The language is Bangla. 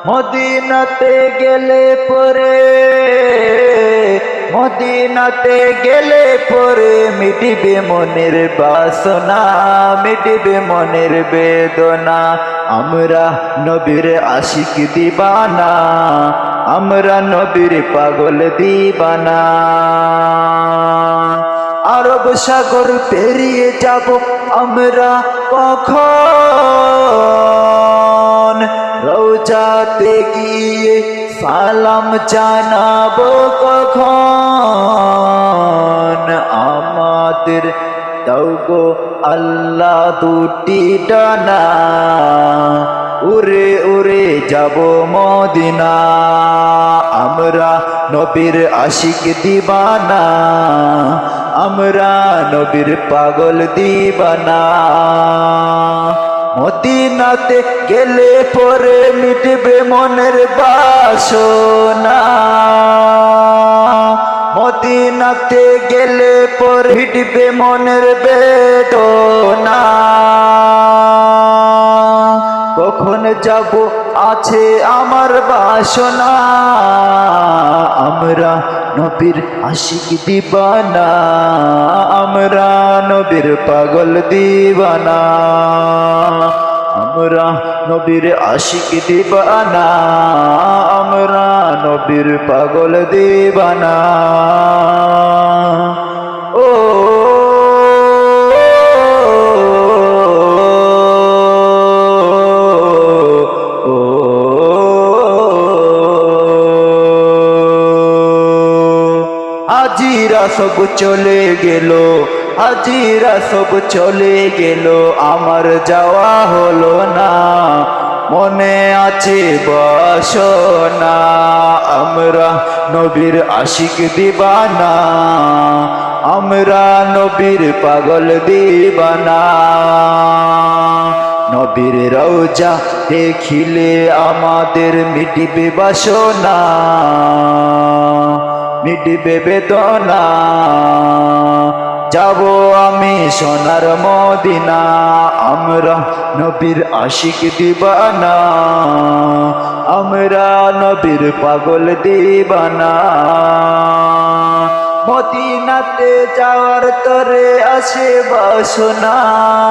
মদিনাতে গেলে পরে, মদিনাতে গেলে পরে মিটিবে মনের বাসনা, মিটিবে মনের বেদনা। আমরা নবীর আশিক দিবানা, আমরা নবীর পাগল দিবানা। আরব সাগর পেরিয়ে যাব আমরা কখন? রৌজাতে গিয়ে সালাম জানাব কখন? আমাদের দৌগো আল্লাহ দুটি ডানা। উড়ে উড়ে যাব মদিনা। আমরা নবীর আশিক দিবানা। আমরা নবীর পাগল দিবানা। মদিনাতে গেলে পরে মিটবে মনের বাসনা। মদিনাতে গেলে পরে মিটবে মনের বেদনা। কখন যাব আছে আমার বাসনা। আমরা নবীর আশিক দিবানা। আমরা নবীর পাগল দিবানা। নবীর আশিক দিবানা আমরা নবীর পাগল দিবানা। ও হাজিরা সব চলে গেল হাজিরা সব চলে গেল, আমার যাওয়া হলো না। মনে আছে বাসনা, আমরা নবীর আশিক দিবানা, আমরা নবীর পাগল দিবানা। নবীর রওজা দেখিলে আমাদের মিটিবে বাসনা, মিটিবে বেদনা। যাব আমি সোনার মদিনা, আমরা নবীর আশিক দিবানা, আমরা নবীর পাগল দিবানা। মদিনাতে যাওয়ার তরে আসে বাসনা